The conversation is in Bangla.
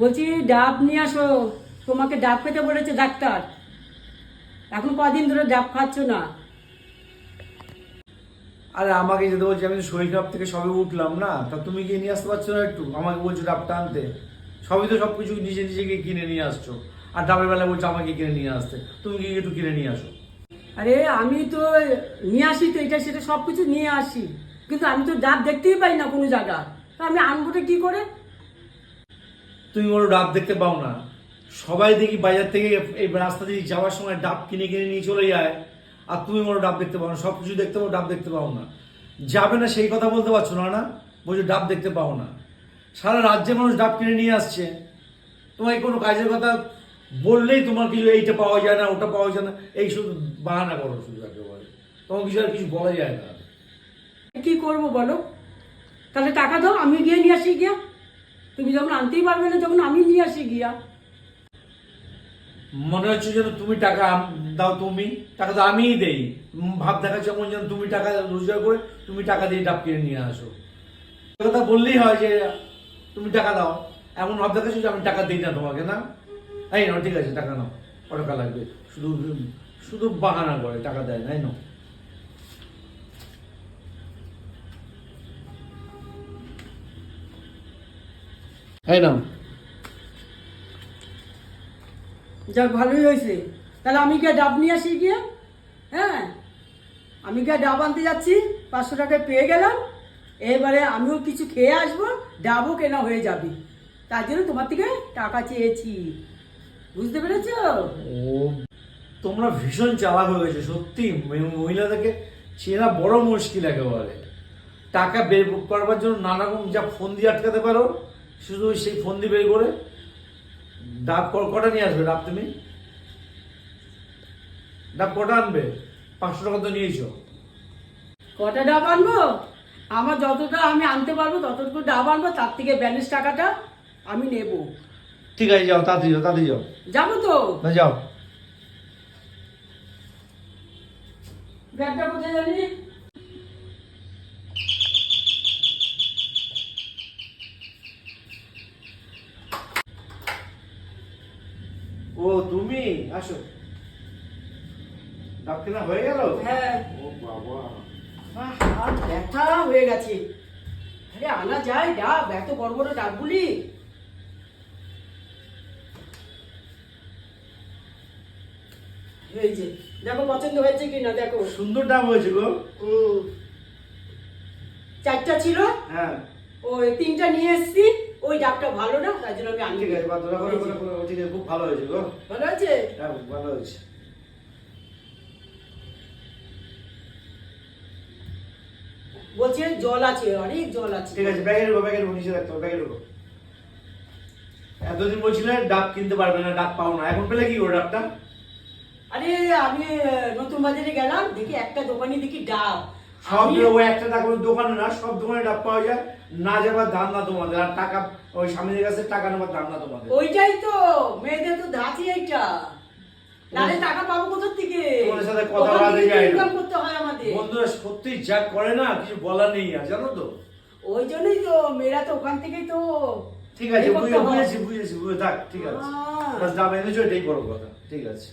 বলছি ডাব নিয়ে আসো। তোমাকে ডাব খেতে বলেছে ডাক্তার। এখন কদিন ধরে ডাব খাচ্ছ না। আরে আমাকে যেতে বলছি আমি শরীর খারাপ থেকে সবে উঠলাম না। তা তুমি গিয়ে নিয়ে আসতে পারছ না একটু? আমাকে বলছো ডাবটা আনতে। সবই তো সব কিছু নিজে নিজে গিয়ে কিনে নিয়ে আসছো। আর ডাবের বেলা বলছো আমাকে কিনে নিয়ে আসতে। তুমি গিয়ে একটু কিনে নিয়ে আসো। আরে আমি তো নিয়ে আসি তো এটা সেটা সব কিছু নিয়ে আসি। কিন্তু আমি তো ডাব দেখতেই পাই না কোনো জায়গা। তা আমি আনবোটা কি করে? তুমি বলো ডাব দেখতে পাও না। সবাই দেখি বাজার থেকে এই রাস্তা দিয়ে যাওয়ার সময় ডাব কিনে কিনে নিয়ে চলে যায়, আর তুমি বলো ডাব দেখতে পাও না সব কিছু দেখতে পাও, ডাব দেখতে পাও না। যাবে না সেই কথা বলতে পারছ না না? বলছো ডাব দেখতে পাও না। সারা রাজ্যে মানুষ ডাব কিনে নিয়ে আসছে। তোমায় কোনো কাজের কথা বললেই তোমার কিছু এইটা পাওয়া যায় না, ওটা পাওয়া যায় না। এই শুধু বাহানা করো শুধু একেবারে। তোমার কিছু আর কিছু বলা যায় না। কি করব বলো? তাহলে টাকা দাও আমি গিয়ে নিয়ে আসি গিয়া। তুমি যখন আনতেই পারবে না, যখন আমি নিয়ে আসি গিয়া। মনে হচ্ছে যেন তুমি টাকা দাও তুমি, টাকা তো আমিই দেই। ভাব দেখাচ্ছে এমন যেন তুমি টাকা রোজগার করে তুমি টাকা দিয়ে ডাব কিনে নিয়ে আসো। কথা বললেই হয় যে, তুমি টাকা দাও। এমন ভাব দেখাচ্ছ যে আমি টাকা দিই না তোমাকে, না? এই নাও, ঠিক আছে, টাকা নাও। কত টাকা লাগবে। শুধু শুধু বাহানা করে, টাকা দেয় না, এই নাও। যাক ভালোই হয়েছে। তাহলে আমি গিয়ে ডাব নিয়ে আসি গিয়ে হ্যাঁ? আমি গিয়ে ডাব আনতে যাচ্ছি পাঁচশো টাকায় পেয়ে গেলাম। এবারে আমিও কিছু খেয়ে আসব ডাবও কেনা হয়ে যাবে। তার জন্য তোমার থেকে টাকা চেয়েছি। বুঝতে পেরেছ? ও তোমরা ভীষণ চালাক হয়ে গেছো সত্যি। মহিলাদেরকে চেনা বড় মুশকিল একেবারে। টাকা বের করবার জন্য নানা রকম যা ফোন দিয়ে আটকাতে পারো শুধু সেই ফোন দিয়ে বের করে ডাব কটা নিয়ে আসবে ডাব তুমি? ডাব কটা আনবে? পাঁচশো টাকা তো নিয়েছো। কটা ডাব আনব? আমার যতটা আমি আনতে পারব ততটুকু ডাব আনব তার থেকে ব্যালেন্স টাকাটা আমি নেব। ঠিক আছে যাও তাড়াতাড়ি যাও তাড়াতাড়ি যাও। যাব তো? না যাও। ব্যাগটা কোথায় জানি? ও তুমি? আসো। কেনা হয়ে গেল? হ্যাঁ। ও বাবা। আর ব্যথা হয়ে গেছে। আরে আনা যায় ডাব এত বড় বড় ডাবগুলি এই যে দেখো পছন্দ হয়েছে কিনা দেখো। সুন্দর ডাব হয়েছে গো। চারটা ছিল? হ্যাঁ। ওই তিনটা নিয়ে এসছি। ওই ডাবটা ভালো না? তার জন্য আমি আনি ঠিক আছে বাদ করে ঠিক আছে খুব ভালো হয়েছে গো। ভালো হ্যাঁ ভালো হয়েছে। বলছে জল আছে অনেক জল আছে। ঠিক আছে ব্যাগে ঢুকো ব্যাগে ঢুকো নিচে রাখতে হবে ব্যাগে ঢুকো। এতদিন বলছিলে ডাব কিনতে পারবে না ডাব পাও না এখন পেলে কি করো ডাবটা? আরে আমি নতুন বাজারে গেলাম দেখি একটা দোকানে দেখি ডাব। সব ওই একটা টাকা দোকানে না সব দোকানে ডাব পাওয়া যায়। না যাবার দাম না তোমাদের আর টাকা ওই স্বামীদের কাছে টাকা নেবার দাম না তোমাদের। ওইটাই তো মেয়েদের তো ধাঁচি এইটা। নালে টাকা পাবো কোথা থেকে? তোমাদের সাথে কথা ওখান বলা থেকেই তো যায় না। করতে হয় আমাদের। বন্ধুরা সত্যি যা করে না কিছু বলার নেই আর জানো তো? ওই জন্যই তো মেয়েরা তো ওখান থেকেই তো ঠিক আছে বুঝে- বুঝেছি বুঝেছি বুঝে থাক ঠিক আছে। বাস ডাব এনেছো এটাই বড় কথা ঠিক আছে।